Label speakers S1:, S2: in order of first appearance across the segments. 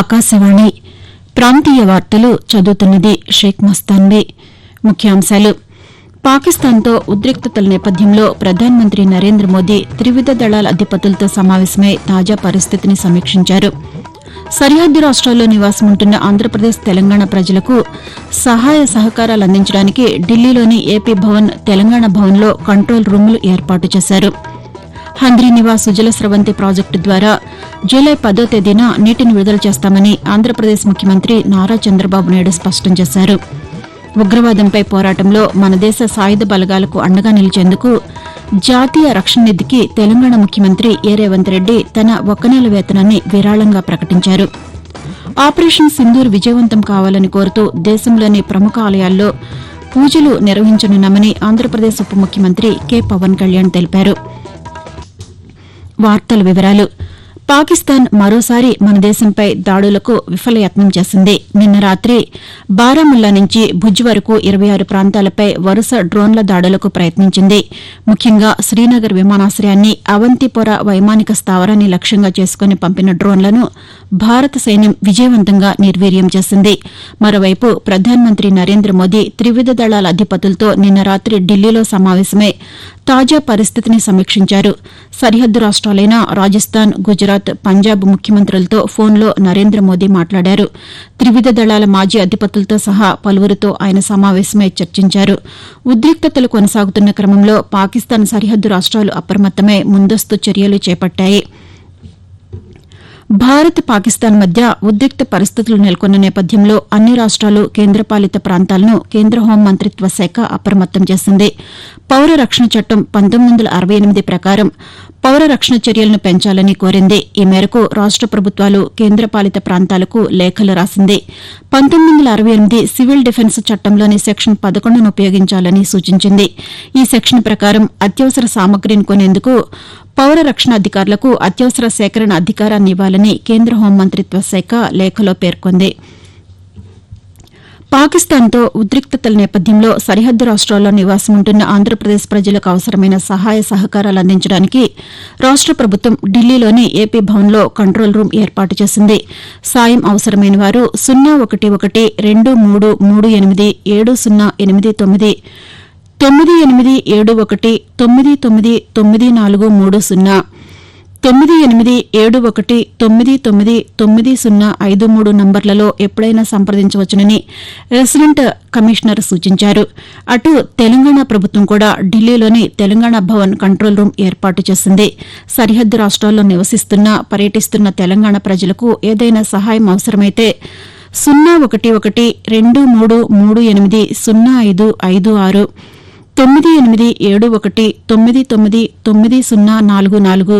S1: ఆకాశవాణి ప్రాంతీయ వార్తలు చదువుతున్నది షేక్ మస్తాన్బే ముఖ్యాంశాలు పాకిస్తాన్తో ఉద్రిక్తతల నేపథ్యంలో ప్రధానమంత్రి నరేంద్ర మోదీ త్రివిధ దళాల అధిపతులతో సమావేశమై తాజా పరిస్థితిని సమీక్షించారు సరిహద్దు రాష్ట్రాల్లో నివాసముంటున్న ఆంధ్రప్రదేశ్ తెలంగాణ ప్రజలకు సహాయ సహకారాలు అందించడానికి ఢిల్లీలోని ఏపీ భవన్ తెలంగాణ భవన్లో కంట్రోల్ రూములు ఏర్పాటు చేశారు నివాస్ సుజల స్రవంతి ప్రాజెక్టు ద్వారా జూలై పదో తేదీన నీటిని విడుదల చేస్తామని ఆంధ్రప్రదేశ్ ముఖ్యమంత్రి నారా చంద్రబాబు నాయుడు స్పష్టం చేశారు ఉగ్రవాదంపై పోరాటంలో మన దేశ సాయుధ బలగాలకు అండగా నిలిచేందుకు జాతీయ రక్షణ నిధికి తెలంగాణ ముఖ్యమంత్రి ఏ రేవంత్ రెడ్డి తన ఒక్క నెల వేతనాన్ని విరాళంగా ప్రకటించారు ఆపరేషన్ సింధూర్ విజయవంతం కావాలని కోరుతూ దేశంలోని ప్రముఖ ఆలయాల్లో పూజలు నిర్వహించనున్నామని ఆంధ్రప్రదేశ్ ఉప ముఖ్యమంత్రి కె పవన్ కళ్యాణ్ తెలిపారు వార్తల వివరాలు పాకిస్తాన్ మరోసారి మన దేశంపై దాడులకు విఫలయత్నం చేసింది నిన్న రాత్రి బారాముల్లా నుంచి భుజ్ వరకు ఇరవై ఆరు ప్రాంతాలపై వరుస డ్రోన్ల దాడులకు ప్రయత్నించింది ముఖ్యంగా శ్రీనగర్ విమానాశ్రయాన్ని అవంతిపుర వైమానిక స్థావరాన్ని లక్ష్యంగా చేసుకుని పంపిన డ్రోన్లను భారత సైన్యం విజయవంతంగా నిర్వీర్యం చేసింది మరోవైపు ప్రధానమంత్రి నరేంద్ర మోదీ త్రివిధ దళాల అధిపతులతో నిన్న రాత్రి ఢిల్లీలో సమావేశమై తాజా పరిస్థితిని సమీక్షించారు సరిహద్దు రాష్ట్రాలైన రాజస్థాన్ గుజరాత్ గుజరాత్ పంజాబ్ ముఖ్యమంత్రులతో ఫోన్లో నరేంద్ర మోదీ మాట్లాడారు త్రివిధ దళాల మాజీ అధిపతులతో సహా పలువురితో ఆయన సమావేశమై చర్చించారు ఉద్రిక్తతలు కొనసాగుతున్న క్రమంలో పాకిస్తాన్ సరిహద్దు రాష్ట్రాలు అప్రమత్తమై ముందస్తు చర్యలు చేపట్టాయి భారత్ పాకిస్తాన్ మధ్య ఉద్రిక్త పరిస్థితులు నెలకొన్న నేపథ్యంలో అన్ని రాష్ట్రాలు కేంద్రపాలిత ప్రాంతాలను కేంద్ర హోం మంత్రిత్వ శాఖ అప్రమత్తం చేసింది పౌర రక్షణ చట్టం పంతొమ్మిది వందల అరవై ఎనిమిది ప్రకారం పౌర రక్షణ చర్యలను పెంచాలని కోరింది ఈ మేరకు రాష్ట ప్రభుత్వాలు కేంద్రపాలిత ప్రాంతాలకు లేఖలు రాసింది పంతొమ్మిది వందల అరవై ఎనిమిది సివిల్ డిఫెన్స్ చట్టంలోని సెక్షన్ పదకొండును ఉపయోగించాలని సూచించింది ఈ సెక్షన్ ప్రకారం అత్యవసర సామగ్రిని కొనేందుకు పౌర అధికారులకు అత్యవసర సేకరణ అధికారాన్ని ఇవ్వాలని కేంద్ర హోంమంత్రిత్వ శాఖ లేఖలో పేర్కొంది పాకిస్తాన్తో ఉద్రిక్తతల నేపథ్యంలో సరిహద్దు రాష్ట్రాల్లో నివాసం ఉంటున్న ఆంధ్రప్రదేశ్ ప్రజలకు అవసరమైన సహాయ సహకారాలు అందించడానికి రాష్ట ప్రభుత్వం ఢిల్లీలోని ఏపీ భవన్లో కంట్రోల్ రూమ్ ఏర్పాటు చేసింది సాయం అవసరమైన వారు సున్నా ఒకటి ఒకటి రెండు మూడు మూడు ఎనిమిది ఏడు సున్నా ఎనిమిది తొమ్మిది తొమ్మిది ఎనిమిది ఏడు ఒకటి తొమ్మిది తొమ్మిది తొమ్మిది నాలుగు మూడు సున్నా తొమ్మిది ఎనిమిది ఏడు ఒకటి తొమ్మిది తొమ్మిది తొమ్మిది సున్నా ఐదు మూడు నంబర్లలో ఎప్పుడైనా సంప్రదించవచ్చునని రెసిడెంట్ కమిషనర్ సూచించారు అటు తెలంగాణ ప్రభుత్వం కూడా ఢిల్లీలోని తెలంగాణ భవన్ కంట్రోల్ రూమ్ ఏర్పాటు చేసింది సరిహద్దు రాష్ట్రాల్లో నివసిస్తున్న పర్యటిస్తున్న తెలంగాణ ప్రజలకు ఏదైనా సహాయం అవసరమైతే సున్నా ఒకటి ఒకటి రెండు మూడు మూడు ఎనిమిది సున్నా ఐదు ఐదు ఆరు తొమ్మిది ఎనిమిది ఏడు ఒకటి తొమ్మిది తొమ్మిది తొమ్మిది సున్నా నాలుగు నాలుగు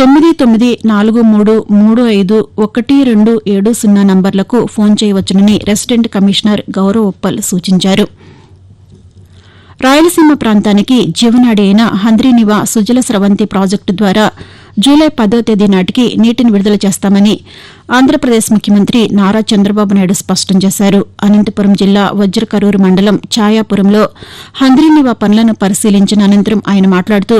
S1: తొమ్మిది తొమ్మిది నాలుగు మూడు మూడు ఐదు ఒకటి రెండు ఏడు సున్నా నంబర్లకు ఫోన్ చేయవచ్చునని రెసిడెంట్ కమిషనర్ గౌరవ్ ఉప్పల్ సూచించారు రాయలసీమ ప్రాంతానికి జీవనాడి అయిన హంద్రీనివ సుజల స్రవంతి ప్రాజెక్టు ద్వారా జూలై పదో తేదీ నాటికి నీటిని విడుదల చేస్తామని ఆంధ్రప్రదేశ్ ముఖ్యమంత్రి నారా చంద్రబాబు నాయుడు స్పష్టం చేశారు అనంతపురం జిల్లా వజ్రకరూరు మండలం ఛాయాపురంలో హంద్రీనివా పనులను పరిశీలించిన అనంతరం ఆయన మాట్లాడుతూ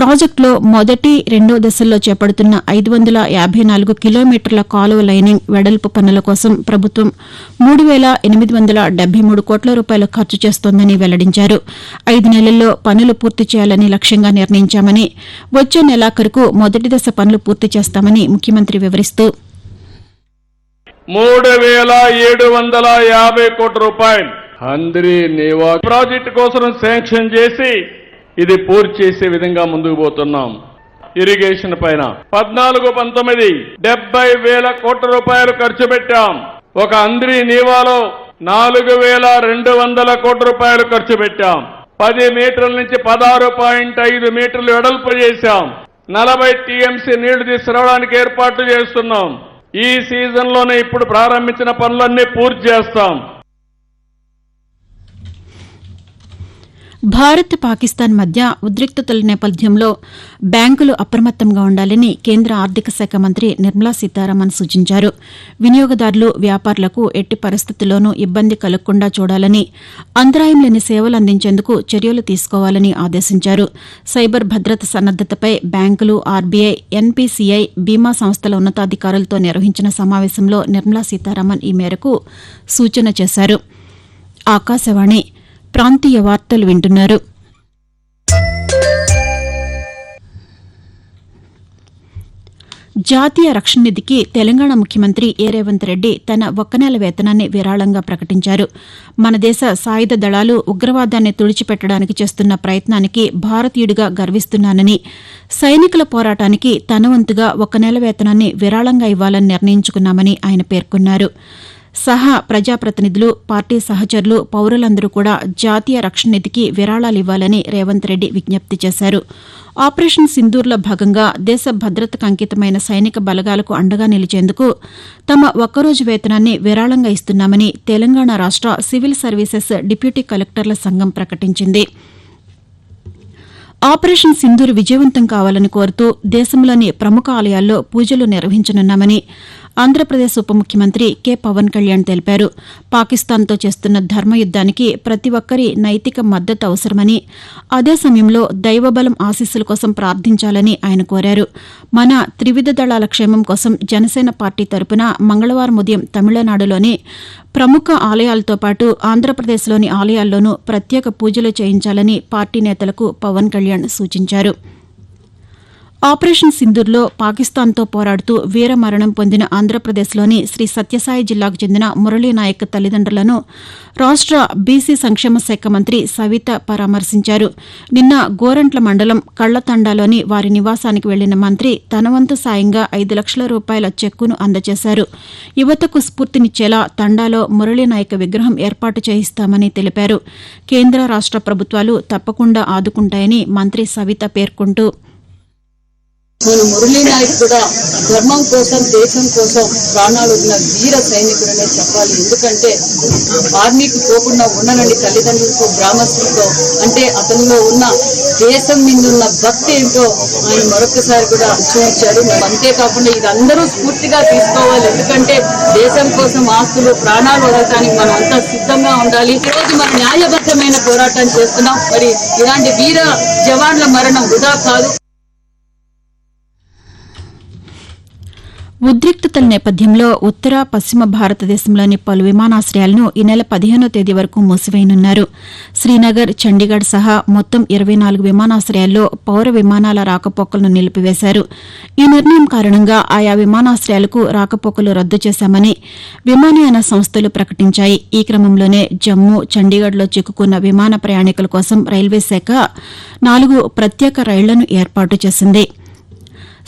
S1: ప్రాజెక్టులో మొదటి రెండో దశల్లో చేపడుతున్న ఐదు వందల యాభై నాలుగు కిలోమీటర్ల కాలువ లైనింగ్ వెడల్పు పనుల కోసం ప్రభుత్వం మూడు వేల ఎనిమిది వందల మూడు కోట్ల రూపాయలు ఖర్చు చేస్తోందని వెల్లడించారు ఐదు నెలల్లో పనులు పూర్తి చేయాలని లక్ష్యంగా నిర్ణయించామని వచ్చే నెలాఖరుకు మొదటి దశ పనులు పూర్తి చేస్తామని ముఖ్యమంత్రి వివరిస్తూ మూడు వేల ఏడు వందల యాభై కోట్ల రూపాయలు అందరి నేవా ప్రాజెక్టు కోసం శాంక్షన్ చేసి ఇది పూర్తి చేసే విధంగా ముందుకు పోతున్నాం ఇరిగేషన్ పైన పద్నాలుగు పంతొమ్మిది డెబ్బై వేల కోట్ల రూపాయలు ఖర్చు పెట్టాం ఒక అంద్రి నీవాలో నాలుగు వేల రెండు వందల కోట్ల రూపాయలు ఖర్చు పెట్టాం పది మీటర్ల నుంచి పదహారు పాయింట్ ఐదు మీటర్లు వెడల్పు చేశాం నలభై టీఎంసీ నీళ్లు తీసుకురావడానికి ఏర్పాట్లు చేస్తున్నాం ఈ సీజన్లోనే ఇప్పుడు ప్రారంభించిన పనులన్నీ పూర్తి చేస్తాం భారత్ పాకిస్తాన్ మధ్య ఉద్రిక్తతల నేపథ్యంలో బ్యాంకులు అప్రమత్తంగా ఉండాలని కేంద్ర ఆర్థిక శాఖ మంత్రి నిర్మలా సీతారామన్ సూచించారు వినియోగదారులు వ్యాపారులకు ఎట్టి పరిస్థితుల్లోనూ ఇబ్బంది కలగకుండా చూడాలని అంతరాయం లేని సేవలు అందించేందుకు చర్యలు తీసుకోవాలని ఆదేశించారు సైబర్ భద్రత సన్నద్దతపై బ్యాంకులు ఆర్బీఐ ఎన్పీసీఐ బీమా సంస్థల ఉన్నతాధికారులతో నిర్వహించిన సమావేశంలో నిర్మలా సీతారామన్ ఈ మేరకు సూచన చేశారు ఆకాశవాణి ప్రాంతీయ వార్తలు వింటున్నారు జాతీయ రక్షణ నిధికి తెలంగాణ ముఖ్యమంత్రి ఏ రేవంత్ రెడ్డి తన ఒక్క నెల వేతనాన్ని విరాళంగా ప్రకటించారు మన దేశ సాయుధ దళాలు ఉగ్రవాదాన్ని తుడిచిపెట్టడానికి చేస్తున్న ప్రయత్నానికి భారతీయుడిగా గర్విస్తున్నానని సైనికుల పోరాటానికి తనవంతుగా ఒక ఒక్క నెల వేతనాన్ని విరాళంగా ఇవ్వాలని నిర్ణయించుకున్నామని ఆయన పేర్కొన్నారు సహా ప్రజాప్రతినిధులు పార్టీ సహచరులు పౌరులందరూ కూడా జాతీయ రక్షణ నిధికి విరాళాలివ్వాలని రేవంత్ రెడ్డి విజ్ఞప్తి చేశారు ఆపరేషన్ సింధూర్లో భాగంగా దేశ భద్రతకు అంకితమైన సైనిక బలగాలకు అండగా నిలిచేందుకు తమ ఒక్కరోజు వేతనాన్ని విరాళంగా ఇస్తున్నామని తెలంగాణ రాష్ట సివిల్ సర్వీసెస్ డిప్యూటీ కలెక్టర్ల సంఘం ప్రకటించింది ఆపరేషన్ సింధూర్ విజయవంతం కావాలని కోరుతూ దేశంలోని ప్రముఖ ఆలయాల్లో పూజలు నిర్వహించనున్నామని ఆంధ్రప్రదేశ్ ఉప ముఖ్యమంత్రి కె పవన్ కళ్యాణ్ తెలిపారు పాకిస్తాన్తో చేస్తున్న ధర్మయుద్దానికి ప్రతి ఒక్కరి నైతిక మద్దతు అవసరమని అదే సమయంలో దైవబలం ఆశీస్సుల కోసం ప్రార్థించాలని ఆయన కోరారు మన త్రివిధ దళాల క్షేమం కోసం జనసేన పార్టీ తరపున మంగళవారం ఉదయం తమిళనాడులోని ప్రముఖ ఆలయాలతో పాటు ఆంధ్రప్రదేశ్లోని ఆలయాల్లోనూ ప్రత్యేక పూజలు చేయించాలని పార్టీ నేతలకు పవన్ కళ్యాణ్ సూచించారు ఆపరేషన్ సింధూర్లో పాకిస్తాన్తో పోరాడుతూ వీరమరణం పొందిన ఆంధ్రప్రదేశ్లోని శ్రీ సత్యసాయి జిల్లాకు చెందిన మురళీనాయక్ తల్లిదండ్రులను రాష్ట్ర బీసీ సంక్షేమ శాఖ మంత్రి సవిత పరామర్శించారు నిన్న గోరంట్ల మండలం కళ్లతండాలోని వారి నివాసానికి వెళ్లిన మంత్రి తనవంతు సాయంగా ఐదు లక్షల రూపాయల చెక్కును అందజేశారు యువతకు స్ఫూర్తినిచ్చేలా తండాలో మురళీనాయక్ విగ్రహం ఏర్పాటు చేయిస్తామని తెలిపారు కేంద్ర రాష్ట ప్రభుత్వాలు తప్పకుండా ఆదుకుంటాయని మంత్రి సవిత పేర్కొంటూ మన మురళీ నాయక్ కూడా ధర్మం కోసం దేశం కోసం ప్రాణాలు ఉన్న వీర సైనికులనే చెప్పాలి ఎందుకంటే ఆర్మీకి పోకుండా ఉండనని తల్లిదండ్రులతో గ్రామస్తులతో అంటే అతనిలో ఉన్న దేశం మీద ఉన్న భక్తి ఏంటో ఆయన మరొకసారి కూడా చూపించారు అంతేకాకుండా ఇది అందరూ స్ఫూర్తిగా తీసుకోవాలి ఎందుకంటే దేశం కోసం ఆస్తులు ప్రాణాలు వదలటానికి మనం అంతా సిద్ధంగా ఉండాలి ఈరోజు మనం న్యాయబద్ధమైన పోరాటం చేస్తున్నాం మరి ఇలాంటి వీర జవాన్ల మరణం వృధా కాదు ఉద్రిక్తతల నేపథ్యంలో ఉత్తర పశ్చిమ భారతదేశంలోని పలు విమానాశ్రయాలను ఈ నెల పదిహేనో తేదీ వరకు మూసివేయనున్నారు శ్రీనగర్ చండీగఢ్ సహా మొత్తం ఇరవై నాలుగు విమానాశ్రయాల్లో పౌర విమానాల రాకపోకలను నిలిపివేశారు ఈ నిర్ణయం కారణంగా ఆయా విమానాశ్రయాలకు రాకపోకలు రద్దు చేశామని విమానయాన సంస్థలు ప్రకటించాయి ఈ క్రమంలోనే జమ్మూ చండీగఢ్లో చిక్కుకున్న విమాన ప్రయాణికుల కోసం రైల్వే శాఖ నాలుగు ప్రత్యేక రైళ్లను ఏర్పాటు చేసింది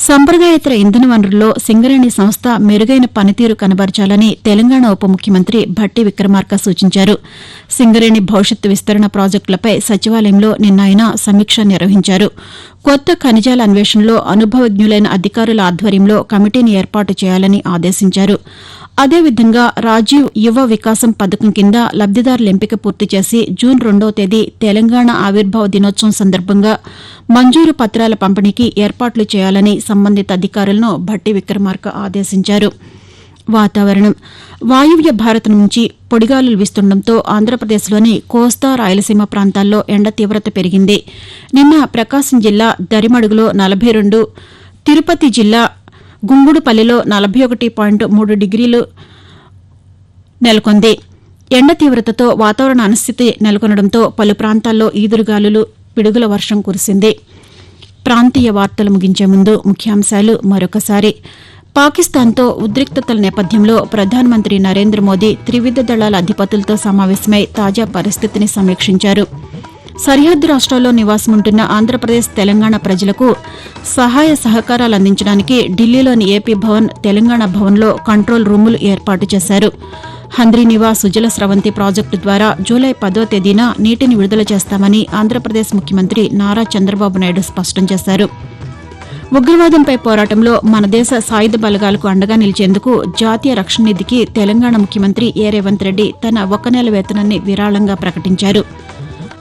S1: సంప్రదాయేతర ఇంధన వనరుల్లో సింగరేణి సంస్థ మెరుగైన పనితీరు కనబరచాలని తెలంగాణ ఉప ముఖ్యమంత్రి భట్టి విక్రమార్క సూచించారు సింగరేణి భవిష్యత్తు విస్తరణ ప్రాజెక్టులపై సచివాలయంలో నిన్న ఆయన సమీక్ష నిర్వహించారు కొత్త ఖనిజాల అన్వేషణలో అనుభవజ్ఞులైన అధికారుల ఆధ్వర్యంలో కమిటీని ఏర్పాటు చేయాలని ఆదేశించారు అదేవిధంగా రాజీవ్ యువ వికాసం పథకం కింద లబ్దిదారుల ఎంపిక పూర్తి చేసి జూన్ రెండో తేదీ తెలంగాణ ఆవిర్భావ దినోత్సవం సందర్భంగా మంజూరు పత్రాల పంపిణీకి ఏర్పాట్లు చేయాలని సంబంధిత అధికారులను భట్టి విక్రమార్క ఆదేశించారు వాతావరణం వాయువ్య భారత్ నుంచి పొడిగాలులు వీస్తుండటంతో ఆంధ్రప్రదేశ్లోని కోస్తా రాయలసీమ ప్రాంతాల్లో ఎండ తీవ్రత పెరిగింది నిన్న ప్రకాశం జిల్లా దరిమడుగులో నలభై రెండు తిరుపతి జిల్లా గుంగుడుపల్లిలో నలభై ఒకటి పాయింట్ మూడు డిగ్రీలు నెలకొంది ఎండ తీవ్రతతో వాతావరణ అనుస్థితి నెలకొనడంతో పలు ప్రాంతాల్లో ఈదురుగాలులు పిడుగుల వర్షం కురిసింది ప్రాంతీయ వార్తలు ముగించే ముందు ముఖ్యాంశాలు మరొకసారి పాకిస్తాన్తో ఉద్రిక్తతల నేపథ్యంలో ప్రధానమంత్రి నరేంద్ర మోదీ త్రివిధ దళాల అధిపతులతో సమావేశమై తాజా పరిస్థితిని సమీక్షించారు సరిహద్దు రాష్ట్రాల్లో నివాసముంటున్న ఆంధ్రప్రదేశ్ తెలంగాణ ప్రజలకు సహాయ సహకారాలు అందించడానికి ఢిల్లీలోని ఏపీ భవన్ తెలంగాణ భవన్లో కంట్రోల్ రూములు ఏర్పాటు చేశారు హంద్రీనివా సుజల స్రవంతి ప్రాజెక్టు ద్వారా జూలై పదో తేదీన నీటిని విడుదల చేస్తామని ఆంధ్రప్రదేశ్ ముఖ్యమంత్రి నారా చంద్రబాబు నాయుడు స్పష్టం చేశారు ఉగ్రవాదంపై పోరాటంలో మన దేశ సాయుధ బలగాలకు అండగా నిలిచేందుకు జాతీయ రక్షణ నిధికి తెలంగాణ ముఖ్యమంత్రి ఏ రేవంత్ రెడ్డి తన ఒక నెల వేతనాన్ని విరాళంగా ప్రకటించారు